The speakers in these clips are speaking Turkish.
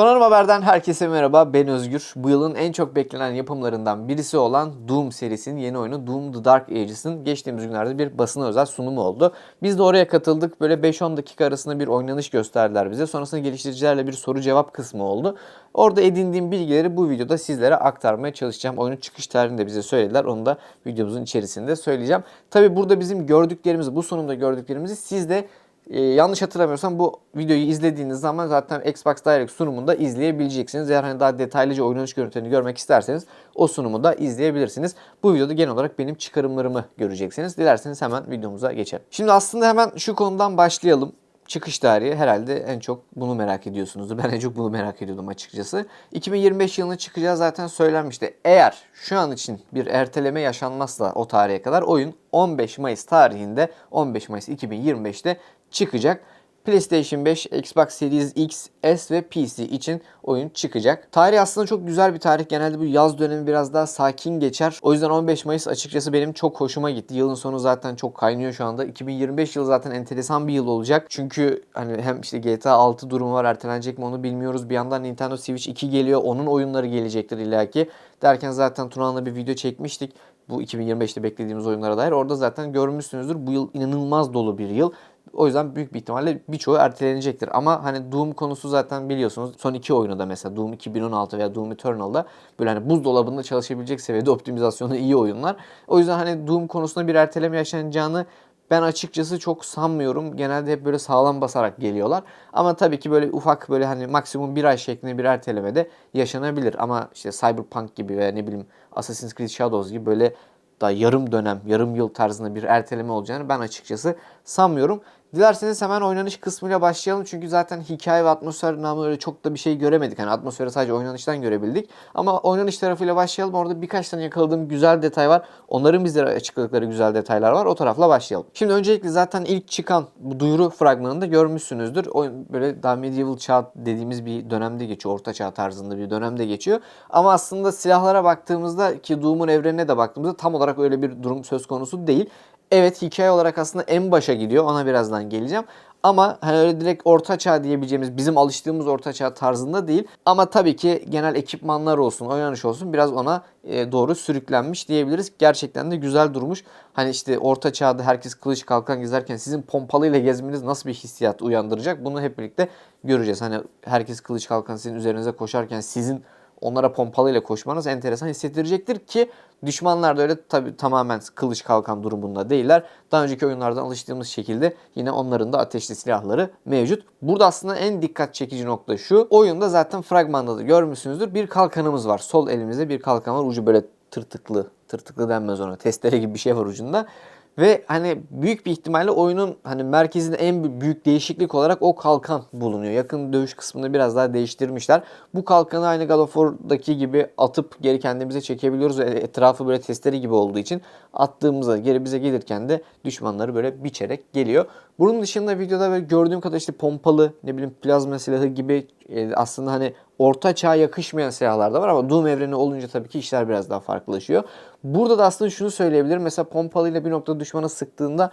Donanım Haber'den herkese merhaba. Ben Özgür. Bu yılın en çok beklenen yapımlarından birisi olan Doom serisinin yeni oyunu Doom The Dark Ages'ın geçtiğimiz günlerde bir basına özel sunumu oldu. Biz de oraya katıldık. Böyle 5-10 dakika arasında bir oynanış gösterdiler bize. Sonrasında geliştiricilerle bir soru cevap kısmı oldu. Orada edindiğim bilgileri bu videoda sizlere aktarmaya çalışacağım. Oyunun çıkış tarihini de bize söylediler. Onu da videomuzun içerisinde söyleyeceğim. Tabi burada bizim gördüklerimizi, bu sunumda gördüklerimizi siz de ee, yanlış hatırlamıyorsam bu videoyu izlediğiniz zaman zaten Xbox Direct sunumunda izleyebileceksiniz. Eğer hani daha detaylıca oynanış görüntülerini görmek isterseniz o sunumu da izleyebilirsiniz. Bu videoda genel olarak benim çıkarımlarımı göreceksiniz. Dilerseniz hemen videomuza geçelim. Şimdi aslında hemen şu konudan başlayalım. Çıkış tarihi herhalde en çok bunu merak ediyorsunuzdur. Ben en çok bunu merak ediyordum açıkçası. 2025 yılında çıkacağı zaten söylenmişti. Eğer şu an için bir erteleme yaşanmazsa o tarihe kadar oyun 15 Mayıs tarihinde 15 Mayıs 2025'te çıkacak. PlayStation 5, Xbox Series X, S ve PC için oyun çıkacak. Tarih aslında çok güzel bir tarih. Genelde bu yaz dönemi biraz daha sakin geçer. O yüzden 15 Mayıs açıkçası benim çok hoşuma gitti. Yılın sonu zaten çok kaynıyor şu anda. 2025 yılı zaten enteresan bir yıl olacak. Çünkü hani hem işte GTA 6 durumu var ertelenecek mi onu bilmiyoruz. Bir yandan Nintendo Switch 2 geliyor. Onun oyunları gelecektir illaki. Derken zaten Tuna'nla bir video çekmiştik bu 2025'te beklediğimiz oyunlara dair. Orada zaten görmüşsünüzdür. Bu yıl inanılmaz dolu bir yıl. O yüzden büyük bir ihtimalle birçoğu ertelenecektir. Ama hani Doom konusu zaten biliyorsunuz. Son iki oyunu da mesela Doom 2016 veya Doom Eternal'da böyle hani buzdolabında çalışabilecek seviyede optimizasyonu iyi oyunlar. O yüzden hani Doom konusunda bir erteleme yaşanacağını ben açıkçası çok sanmıyorum. Genelde hep böyle sağlam basarak geliyorlar. Ama tabii ki böyle ufak böyle hani maksimum bir ay şeklinde bir erteleme de yaşanabilir. Ama işte Cyberpunk gibi veya ne bileyim Assassin's Creed Shadows gibi böyle daha yarım dönem, yarım yıl tarzında bir erteleme olacağını ben açıkçası sanmıyorum. Dilerseniz hemen oynanış kısmıyla başlayalım. Çünkü zaten hikaye ve atmosfer namı öyle çok da bir şey göremedik. Hani atmosferi sadece oynanıştan görebildik. Ama oynanış tarafıyla başlayalım. Orada birkaç tane yakaladığım güzel detay var. Onların bizlere açıkladıkları güzel detaylar var. O tarafla başlayalım. Şimdi öncelikle zaten ilk çıkan bu duyuru fragmanında görmüşsünüzdür. Oyun böyle daha medieval çağ dediğimiz bir dönemde geçiyor. Orta çağ tarzında bir dönemde geçiyor. Ama aslında silahlara baktığımızda ki Doom'un evrenine de baktığımızda tam olarak öyle bir durum söz konusu değil. Evet hikaye olarak aslında en başa gidiyor. Ona birazdan geleceğim. Ama hani öyle direkt orta çağ diyebileceğimiz bizim alıştığımız orta çağ tarzında değil. Ama tabii ki genel ekipmanlar olsun, oynanış olsun biraz ona e, doğru sürüklenmiş diyebiliriz. Gerçekten de güzel durmuş. Hani işte orta çağda herkes kılıç kalkan gezerken sizin pompalıyla gezmeniz nasıl bir hissiyat uyandıracak? Bunu hep birlikte göreceğiz. Hani herkes kılıç kalkan sizin üzerinize koşarken sizin onlara pompalıyla koşmanız enteresan hissettirecektir ki düşmanlar da öyle tabi tamamen kılıç kalkan durumunda değiller. Daha önceki oyunlardan alıştığımız şekilde yine onların da ateşli silahları mevcut. Burada aslında en dikkat çekici nokta şu. Oyunda zaten fragmanda da görmüşsünüzdür. Bir kalkanımız var. Sol elimizde bir kalkan var. Ucu böyle tırtıklı. Tırtıklı denmez ona. Testere gibi bir şey var ucunda. Ve hani büyük bir ihtimalle oyunun hani merkezinde en büyük değişiklik olarak o kalkan bulunuyor. Yakın dövüş kısmını biraz daha değiştirmişler. Bu kalkanı aynı God of War'daki gibi atıp geri kendimize çekebiliyoruz. Etrafı böyle testere gibi olduğu için attığımızda geri bize gelirken de düşmanları böyle biçerek geliyor. Bunun dışında videoda böyle gördüğüm kadar işte pompalı ne bileyim plazma silahı gibi e, aslında hani orta çağa yakışmayan silahlar da var ama Doom evreni olunca tabii ki işler biraz daha farklılaşıyor. Burada da aslında şunu söyleyebilirim. Mesela pompalıyla bir noktada düşmana sıktığında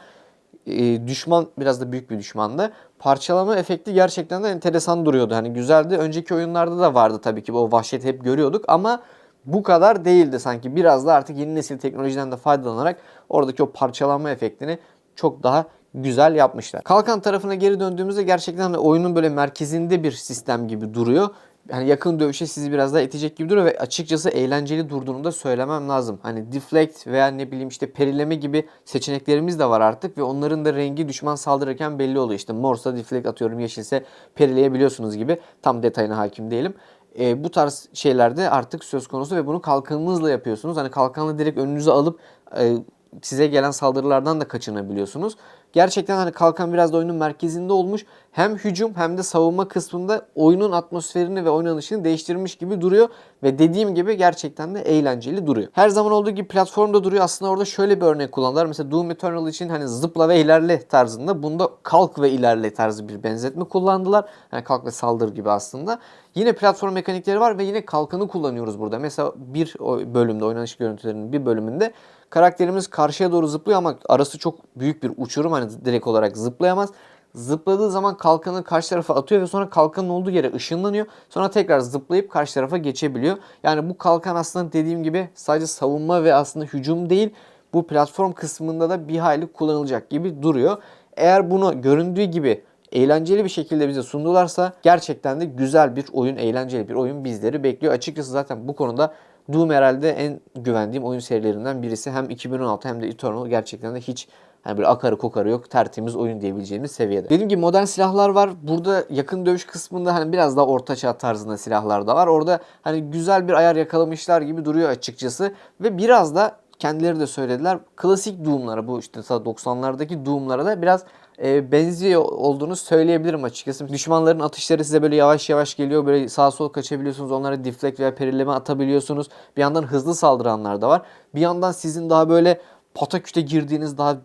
e, düşman biraz da büyük bir düşmandı. Parçalama efekti gerçekten de enteresan duruyordu. Hani güzeldi. Önceki oyunlarda da vardı tabii ki. O vahşeti hep görüyorduk ama bu kadar değildi sanki. Biraz da artık yeni nesil teknolojiden de faydalanarak oradaki o parçalanma efektini çok daha güzel yapmışlar. Kalkan tarafına geri döndüğümüzde gerçekten de oyunun böyle merkezinde bir sistem gibi duruyor yani yakın dövüşe sizi biraz daha itecek gibi duruyor ve açıkçası eğlenceli durduğunu da söylemem lazım. Hani deflect veya ne bileyim işte perileme gibi seçeneklerimiz de var artık ve onların da rengi düşman saldırırken belli oluyor. İşte morsa deflect atıyorum yeşilse perileyebiliyorsunuz gibi. Tam detayına hakim değilim. E, bu tarz şeylerde artık söz konusu ve bunu kalkanınızla yapıyorsunuz. Hani kalkanla direkt önünüze alıp e, size gelen saldırılardan da kaçınabiliyorsunuz. Gerçekten hani kalkan biraz da oyunun merkezinde olmuş. Hem hücum hem de savunma kısmında oyunun atmosferini ve oynanışını değiştirmiş gibi duruyor. Ve dediğim gibi gerçekten de eğlenceli duruyor. Her zaman olduğu gibi platformda duruyor. Aslında orada şöyle bir örnek kullandılar. Mesela Doom Eternal için hani zıpla ve ilerle tarzında. Bunda kalk ve ilerle tarzı bir benzetme kullandılar. Yani kalk ve saldır gibi aslında. Yine platform mekanikleri var ve yine kalkanı kullanıyoruz burada. Mesela bir bölümde oynanış görüntülerinin bir bölümünde karakterimiz karşıya doğru zıplıyor ama arası çok büyük bir uçurum. Hani direkt olarak zıplayamaz. Zıpladığı zaman kalkanı karşı tarafa atıyor ve sonra kalkanın olduğu yere ışınlanıyor. Sonra tekrar zıplayıp karşı tarafa geçebiliyor. Yani bu kalkan aslında dediğim gibi sadece savunma ve aslında hücum değil bu platform kısmında da bir hayli kullanılacak gibi duruyor. Eğer bunu göründüğü gibi eğlenceli bir şekilde bize sundularsa gerçekten de güzel bir oyun, eğlenceli bir oyun bizleri bekliyor. Açıkçası zaten bu konuda Doom herhalde en güvendiğim oyun serilerinden birisi. Hem 2016 hem de Eternal gerçekten de hiç hani böyle akarı kokarı yok tertemiz oyun diyebileceğimiz seviyede. Dediğim gibi modern silahlar var. Burada yakın dövüş kısmında hani biraz daha orta çağ tarzında silahlar da var. Orada hani güzel bir ayar yakalamışlar gibi duruyor açıkçası. Ve biraz da kendileri de söylediler. Klasik Doom'lara bu işte 90'lardaki Doom'lara da biraz e, benziyor olduğunu söyleyebilirim açıkçası. Düşmanların atışları size böyle yavaş yavaş geliyor. Böyle sağa sola kaçabiliyorsunuz. Onlara deflect veya perileme atabiliyorsunuz. Bir yandan hızlı saldıranlar da var. Bir yandan sizin daha böyle pataküte girdiğiniz daha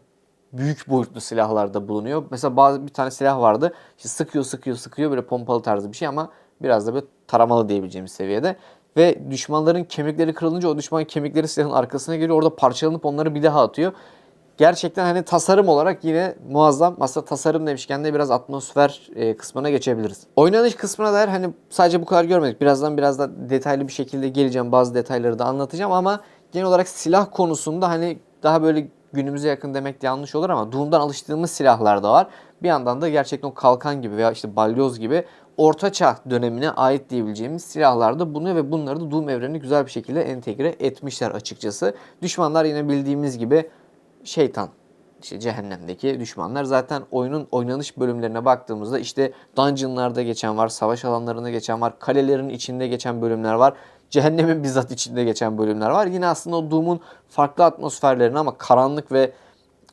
büyük boyutlu silahlar da bulunuyor. Mesela bazı bir tane silah vardı. İşte sıkıyor sıkıyor sıkıyor böyle pompalı tarzı bir şey ama biraz da böyle taramalı diyebileceğimiz seviyede. Ve düşmanların kemikleri kırılınca o düşman kemikleri silahın arkasına geliyor. Orada parçalanıp onları bir daha atıyor. Gerçekten hani tasarım olarak yine muazzam. Aslında tasarım demişken de biraz atmosfer e, kısmına geçebiliriz. Oynanış kısmına dair hani sadece bu kadar görmedik. Birazdan biraz da detaylı bir şekilde geleceğim. Bazı detayları da anlatacağım ama genel olarak silah konusunda hani daha böyle günümüze yakın demek de yanlış olur ama Doom'dan alıştığımız silahlar da var. Bir yandan da gerçekten o kalkan gibi veya işte balyoz gibi ortaçağ dönemine ait diyebileceğimiz silahlar da bulunuyor ve bunları da Doom evrenine güzel bir şekilde entegre etmişler açıkçası. Düşmanlar yine bildiğimiz gibi şeytan işte cehennemdeki düşmanlar zaten oyunun oynanış bölümlerine baktığımızda işte dungeonlarda geçen var, savaş alanlarında geçen var, kalelerin içinde geçen bölümler var. Cehennemin bizzat içinde geçen bölümler var. Yine aslında o Doom'un farklı atmosferlerini ama karanlık ve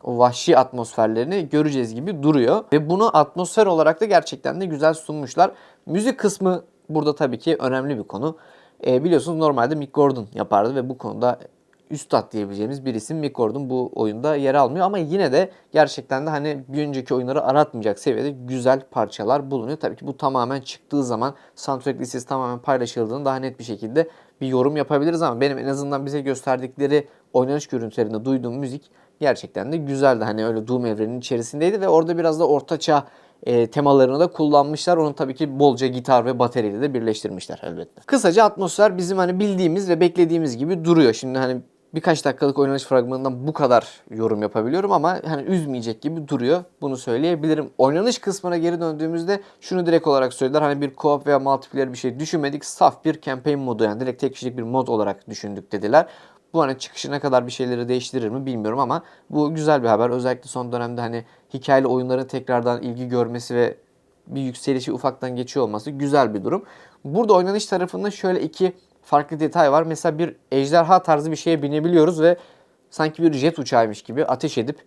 o vahşi atmosferlerini göreceğiz gibi duruyor. Ve bunu atmosfer olarak da gerçekten de güzel sunmuşlar. Müzik kısmı burada tabii ki önemli bir konu. E, biliyorsunuz normalde Mick Gordon yapardı ve bu konuda üstad diyebileceğimiz bir isim Mick Gordon bu oyunda yer almıyor ama yine de gerçekten de hani bir önceki oyunları aratmayacak seviyede güzel parçalar bulunuyor. Tabii ki bu tamamen çıktığı zaman soundtrack listesi tamamen paylaşıldığında daha net bir şekilde bir yorum yapabiliriz ama benim en azından bize gösterdikleri oynanış görüntülerinde duyduğum müzik gerçekten de güzeldi. Hani öyle Doom evreninin içerisindeydi ve orada biraz da ortaçağ e, temalarını da kullanmışlar. Onu tabii ki bolca gitar ve bateriyle de birleştirmişler elbette. Kısaca atmosfer bizim hani bildiğimiz ve beklediğimiz gibi duruyor. Şimdi hani birkaç dakikalık oynanış fragmanından bu kadar yorum yapabiliyorum ama hani üzmeyecek gibi duruyor. Bunu söyleyebilirim. Oynanış kısmına geri döndüğümüzde şunu direkt olarak söylediler. Hani bir co-op veya multiplayer bir şey düşünmedik. Saf bir campaign modu yani direkt tek kişilik bir mod olarak düşündük dediler. Bu hani çıkışına kadar bir şeyleri değiştirir mi bilmiyorum ama bu güzel bir haber. Özellikle son dönemde hani hikayeli oyunların tekrardan ilgi görmesi ve bir yükselişi ufaktan geçiyor olması güzel bir durum. Burada oynanış tarafında şöyle iki farklı detay var. Mesela bir ejderha tarzı bir şeye binebiliyoruz ve sanki bir jet uçağıymış gibi ateş edip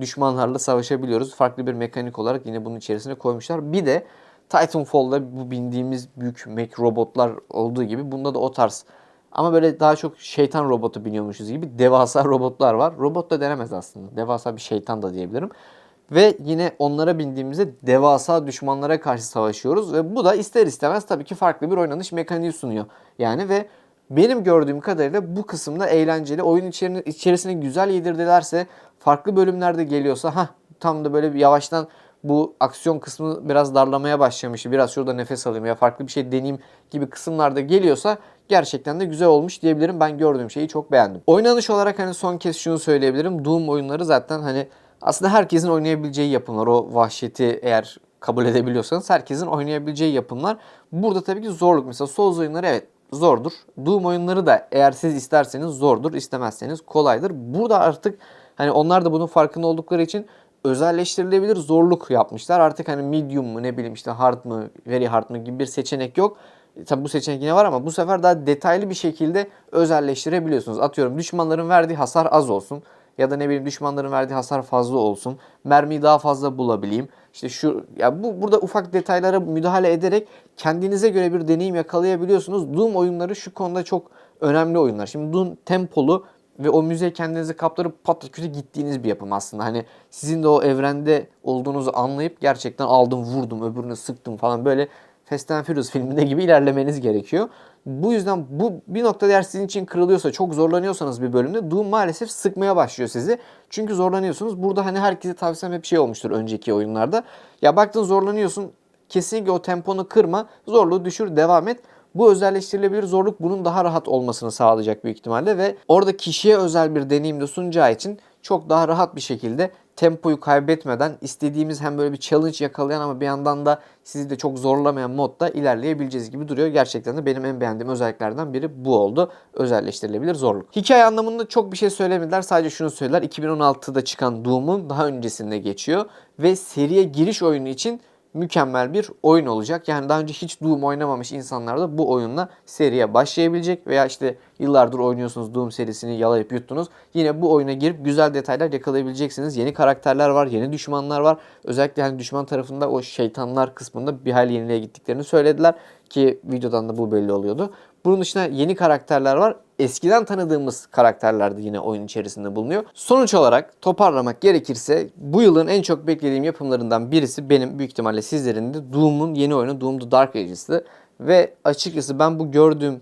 düşmanlarla savaşabiliyoruz. Farklı bir mekanik olarak yine bunun içerisine koymuşlar. Bir de Titanfall'da bu bindiğimiz büyük mek robotlar olduğu gibi bunda da o tarz ama böyle daha çok şeytan robotu biniyormuşuz gibi devasa robotlar var. Robot da denemez aslında. Devasa bir şeytan da diyebilirim. Ve yine onlara bindiğimizde devasa düşmanlara karşı savaşıyoruz. Ve bu da ister istemez tabii ki farklı bir oynanış mekaniği sunuyor. Yani ve benim gördüğüm kadarıyla bu kısımda eğlenceli. Oyun içerisine, içerisine güzel yedirdilerse farklı bölümlerde geliyorsa ha tam da böyle bir yavaştan bu aksiyon kısmı biraz darlamaya başlamış. Biraz şurada nefes alayım ya farklı bir şey deneyeyim gibi kısımlarda geliyorsa gerçekten de güzel olmuş diyebilirim. Ben gördüğüm şeyi çok beğendim. Oynanış olarak hani son kez şunu söyleyebilirim. Doom oyunları zaten hani aslında herkesin oynayabileceği yapımlar. O vahşeti eğer kabul edebiliyorsanız herkesin oynayabileceği yapımlar. Burada tabii ki zorluk. Mesela Souls oyunları evet zordur. Doom oyunları da eğer siz isterseniz zordur, istemezseniz kolaydır. Burada artık hani onlar da bunun farkında oldukları için özelleştirilebilir zorluk yapmışlar. Artık hani medium mu ne bileyim işte hard mı, very hard mı gibi bir seçenek yok. E, tabi bu seçenek yine var ama bu sefer daha detaylı bir şekilde özelleştirebiliyorsunuz. Atıyorum düşmanların verdiği hasar az olsun ya da ne bileyim düşmanların verdiği hasar fazla olsun. Mermiyi daha fazla bulabileyim. İşte şu ya bu burada ufak detaylara müdahale ederek kendinize göre bir deneyim yakalayabiliyorsunuz. Doom oyunları şu konuda çok önemli oyunlar. Şimdi Doom tempolu ve o müziğe kendinizi kaptırıp pataküte gittiğiniz bir yapım aslında. Hani sizin de o evrende olduğunuzu anlayıp gerçekten aldım vurdum öbürünü sıktım falan böyle Fast and Furious filminde gibi ilerlemeniz gerekiyor. Bu yüzden bu bir noktada eğer sizin için kırılıyorsa, çok zorlanıyorsanız bir bölümde Doom maalesef sıkmaya başlıyor sizi. Çünkü zorlanıyorsunuz. Burada hani herkese tavsiyem hep şey olmuştur önceki oyunlarda. Ya baktın zorlanıyorsun. Kesinlikle o temponu kırma. Zorluğu düşür, devam et. Bu özelleştirilebilir zorluk bunun daha rahat olmasını sağlayacak büyük ihtimalle ve orada kişiye özel bir deneyim de sunacağı için çok daha rahat bir şekilde tempoyu kaybetmeden istediğimiz hem böyle bir challenge yakalayan ama bir yandan da sizi de çok zorlamayan modda ilerleyebileceğiz gibi duruyor. Gerçekten de benim en beğendiğim özelliklerden biri bu oldu. Özelleştirilebilir zorluk. Hikaye anlamında çok bir şey söylemediler. Sadece şunu söylediler. 2016'da çıkan Doom'un daha öncesinde geçiyor ve seriye giriş oyunu için mükemmel bir oyun olacak. Yani daha önce hiç Doom oynamamış insanlar da bu oyunla seriye başlayabilecek veya işte yıllardır oynuyorsunuz Doom serisini yalayıp yuttunuz. Yine bu oyuna girip güzel detaylar yakalayabileceksiniz. Yeni karakterler var, yeni düşmanlar var. Özellikle hani düşman tarafında o şeytanlar kısmında bir hayli yeniliğe gittiklerini söylediler ki videodan da bu belli oluyordu. Bunun dışında yeni karakterler var. Eskiden tanıdığımız karakterler de yine oyun içerisinde bulunuyor. Sonuç olarak toparlamak gerekirse bu yılın en çok beklediğim yapımlarından birisi benim büyük ihtimalle sizlerin de Doom'un yeni oyunu Doom The Dark Ages'tı. Ve açıkçası ben bu gördüğüm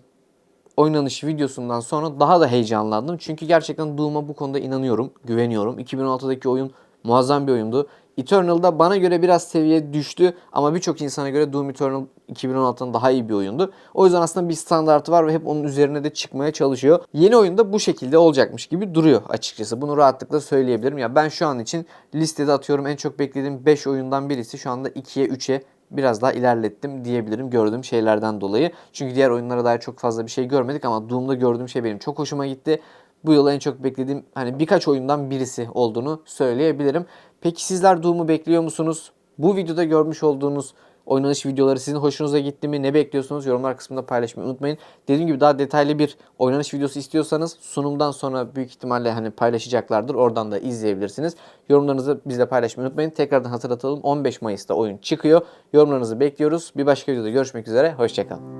oynanış videosundan sonra daha da heyecanlandım. Çünkü gerçekten Doom'a bu konuda inanıyorum, güveniyorum. 2016'daki oyun muazzam bir oyundu. Eternal'da bana göre biraz seviye düştü ama birçok insana göre Doom Eternal 2016'dan daha iyi bir oyundu. O yüzden aslında bir standartı var ve hep onun üzerine de çıkmaya çalışıyor. Yeni oyunda bu şekilde olacakmış gibi duruyor açıkçası. Bunu rahatlıkla söyleyebilirim. Ya ben şu an için listede atıyorum en çok beklediğim 5 oyundan birisi şu anda 2'ye 3'e biraz daha ilerlettim diyebilirim gördüğüm şeylerden dolayı. Çünkü diğer oyunlara dair çok fazla bir şey görmedik ama Doom'da gördüğüm şey benim çok hoşuma gitti. Bu yıl en çok beklediğim hani birkaç oyundan birisi olduğunu söyleyebilirim. Peki sizler Doom'u bekliyor musunuz? Bu videoda görmüş olduğunuz oynanış videoları sizin hoşunuza gitti mi? Ne bekliyorsunuz? Yorumlar kısmında paylaşmayı unutmayın. Dediğim gibi daha detaylı bir oynanış videosu istiyorsanız sunumdan sonra büyük ihtimalle hani paylaşacaklardır. Oradan da izleyebilirsiniz. Yorumlarınızı bizle paylaşmayı unutmayın. Tekrardan hatırlatalım. 15 Mayıs'ta oyun çıkıyor. Yorumlarınızı bekliyoruz. Bir başka videoda görüşmek üzere. Hoşçakalın.